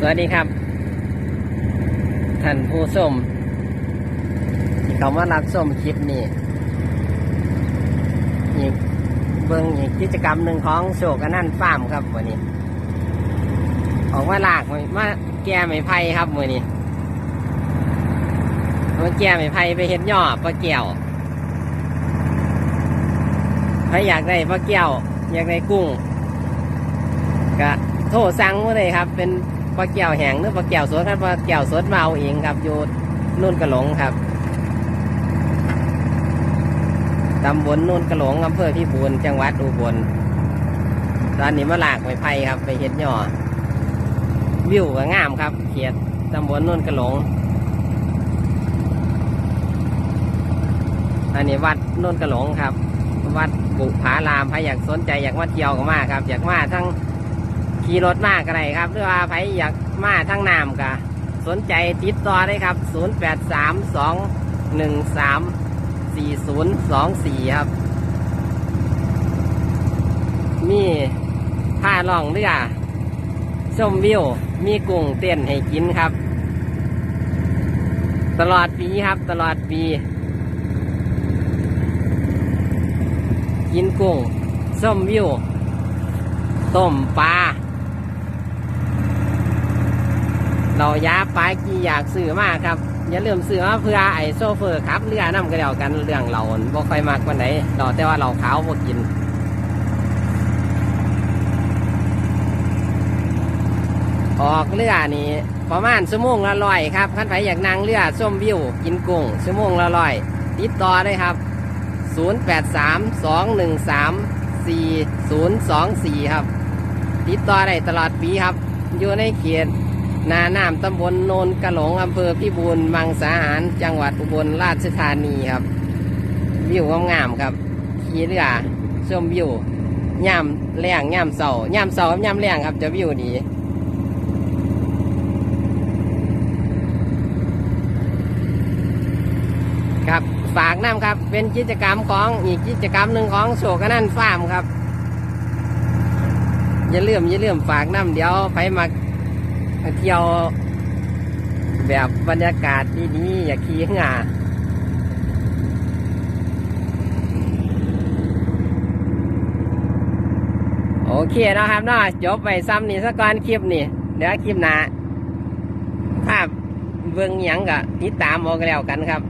สวัสดีครับ ท่านผู้ชมที่เขามารับชมคลิปนี้อีกเบิ่งอีกกิจกรรมหนึ่งของโศกนั่นฟาร์มครับวันนี้ ออกมาลากมาแก้ไม้ไผ่ครับวันนี้มาแก้ไม้ไผ่ไปเห็ดย่อปลาเกี่ยวใครอยากได้ปลาเกี่ยว อยากได้กุ้งก็โทรสั่งมาเลยครับ เป็น ปลาเกี่ยวแห้งหรือปลาเกี่ยวสดครับปลาเกี่ยวสดมาเอาเองครับอยู่นุ่นกระหลงครับตำบลนุ่นกระหลงอำเภอพิบูลจังหวัดอุบลตอนนี้มาหลากไม้ไผ่ครับ ไปเห็ดหย่อวิวก็งามครับ เขียดตำบลนุ่นกระหลง อันนี้วัดนุ่นกระหลงครับ วัดบุผารามใครอยากสนใจอยากมาเที่ยวก็มาครับ อยากมาทั้ง ขี่รถมาก็ได้ครับหรือว่าใครอยากมาทั้งน้ำก็สนใจติดต่อได้ครับ 0 8 3 2 1 3 4 0 2 4 ครับ มีผ้าล่องเรือชมวิว มีกุ้งเต้นให้กินครับ ตลอดปีครับ ตลอดปี กินกุ้งส้มวิวต้มปลา เรายาปลากี่อยากซื้อมากครับ อย่าลืมซื้อมาเพื่อไอโซเฟอร์ครับเรือน้ำก็เดียวกันเรื่องเราบ่ค่อยมากวันไหนเราแต่ว่าเราขาวบ่กินออกเรือนี่ประมาณชั่วโมงละร้อยครับขั้นไผอยากนั่งเรือส้มวิวกินกุ้งชั่วโมงละร้อยติดต่อได้ครับ 0832134024 ครับ ติดต่อได้ตลอดปีครับ อยู่ในเขต นาน้ำตำบลโนนกระหลงอำเภอพิบูลมังสาหาร จังหวัดอุบลราชธานีครับ วิวงามๆครับ ขี่เรือชมวิวย่ำแรงย่ำเสาย่ำเสาย่ำแรงครับจะวิวดีครับฝากน้ำครับ เป็นกิจกรรมของอีกกิจกรรมหนึ่งของโศกนั่นฟาร์มครับ อย่าลืมอย่าลืมฝากน้ำเดี๋ยวไปมา เที่ยว แบบบรรยากาศดีๆอย่าขี้หงาโอเคนะครับเนาะจบไปซ้ำนี่สักก่อนคลิปนี่เดี๋ยวคลิปหน้าภาพเบิ่งหยังกะติดตามเอากันแล้วกันครับ